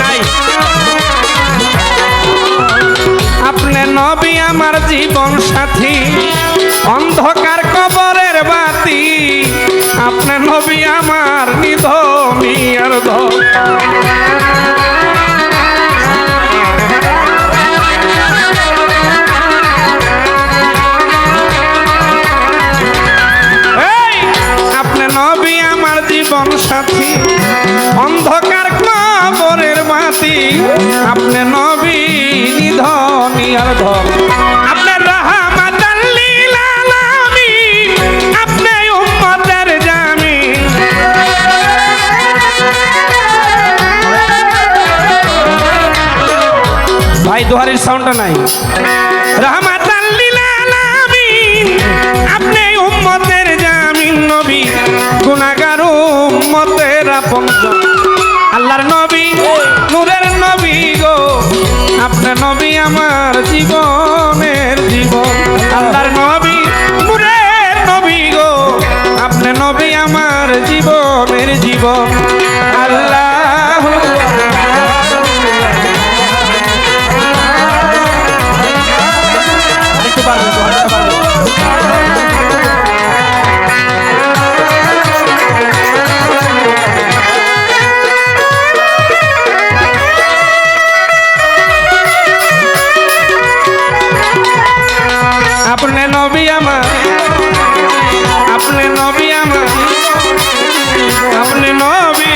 নাই। আপনি নবী আমার জীবন সাথী। সাথী, অন্ধকার কবরের বাতি আপনি নবী নিধনী আর ধন। আপনি রাহমাতাল লিল আলামিন আপনি উম্মতের সাউন্ডটা নাই। রাহমাতাল আমার জীবনের আপনি নবী আমার, আপনি নবী আমার, আপনি নবী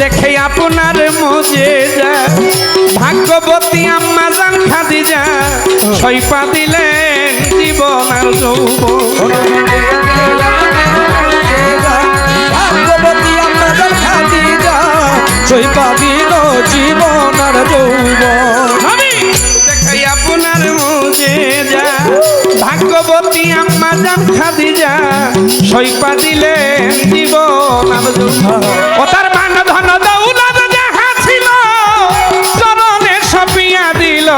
দেখে আপনার মজে যা ভাগ্যবতী আম্মা জান খাদিজা সৈপা দিলেন জীবন আর দিল জীবন আর যৌবন। জান খাদিজা সৈপা দিলেন জীবন ও তার মান ধন দৌলত যাহা ছিল চরণে সপিয়া দিল।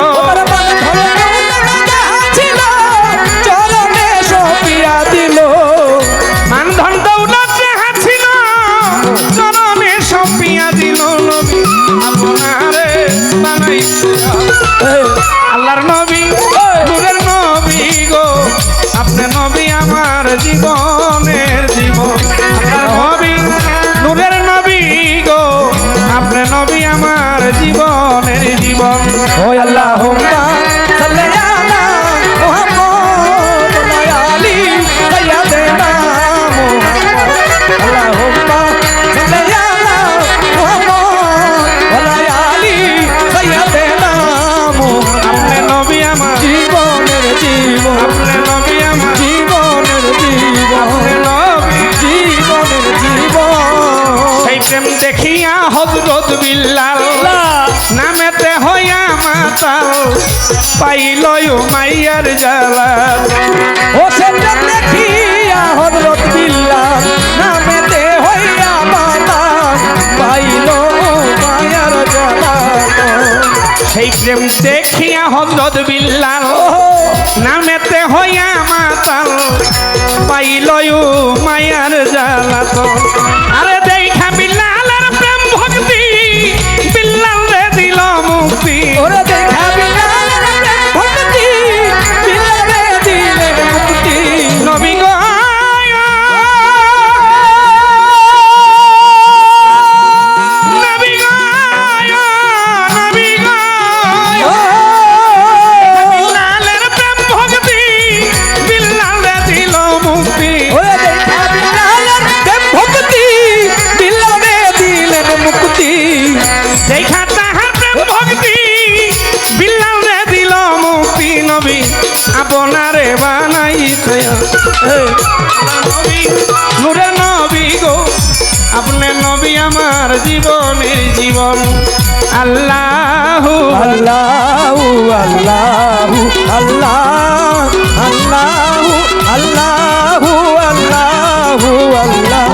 আমার মান জীবনের জীবন। নবী নূরের নবী গো আপনি নবী আমার জীবনের জীবন। ও আল্লাহ দেখিয়া হজরত বিল্লাল নামেতে হইয়া মাতাল পাইল মাইয়ার জালাল। ও সেটা দেখিয়া হযরত বিল্লাহ নামেতে হইয়া মাতা পাইল মায়ার জালাল। সেই প্রেম দেখিয়া হজরত বিল্লাল নামেতে হইয়া মাতাল পাইল মায়ার জালাত আরে আপনারে বানাইছে নবী নূরে নবী গো আপনি নবী আমার জীবনের জীবন আল্লাহু আল্লাহু আল্লাহ আল্লাহু আল্লাহু আল্লাহু আল্লাহ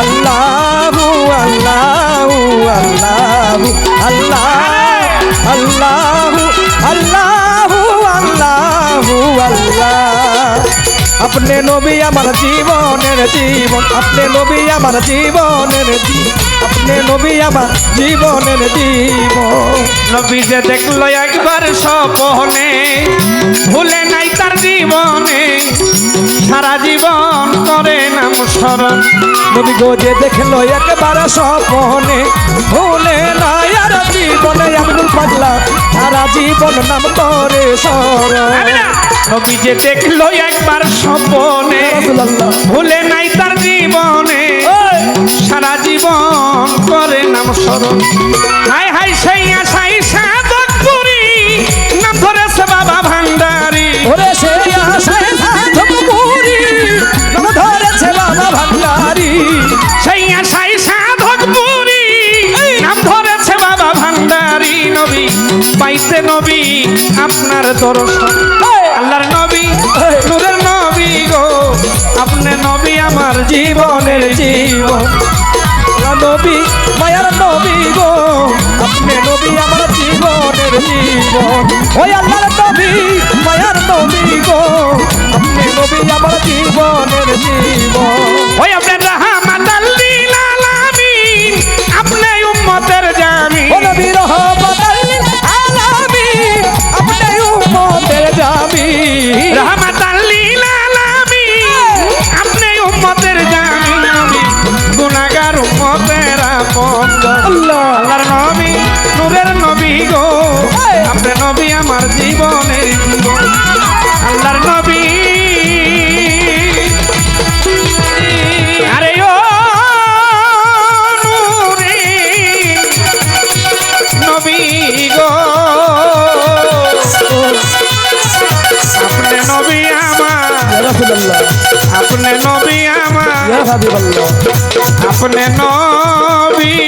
আল্লাহু আল্লাহু আল্লাহু আল্লাহ আল্লাহু আল্লাহু নবী আমার জীবনের জীবন। আপনি নবী আমার জীবনের আপনি নবী আমার জীবনের জীবন। নবী যে দেখল একবার স্বপনে, ভুলে নাই তার জীবনে। সারা জীবন করে নাম স্মরণ। নবী গো যে দেখল একবার স্বপনে। ভুলে না আর জীবনে আব্দুল পাগলা সারা জীবন নাম করে সর নবী যে দেখল একবার স্বপনে ভুলে নাই তার জীবনে। সারা জীবন করে নাম স্মরণ। হাই হাই সেই আশাই পাইতে নবী আপনার দর্শন। আল্লাহর নবী নূরের নবী গো আপনি নবী আমার জীবনের জীবন নবী মায়ার নবী গো আপনি নবী আমার জীবনের জীবন ওই আল্লাহর নবী মায়ার নবী গো আপনি নবী আমার জীবনের জীবন ওই আপনার রাহমাত আল্লিল আলামিন আপনি উম্মতের জামিন। ও নবী রহমত নবী আমার জীবন। আল্লাহর নবী। আরে ও নূরে। নবী গো। আপনি নবী আমার। আপনি নবী আমার। আপনি নবী।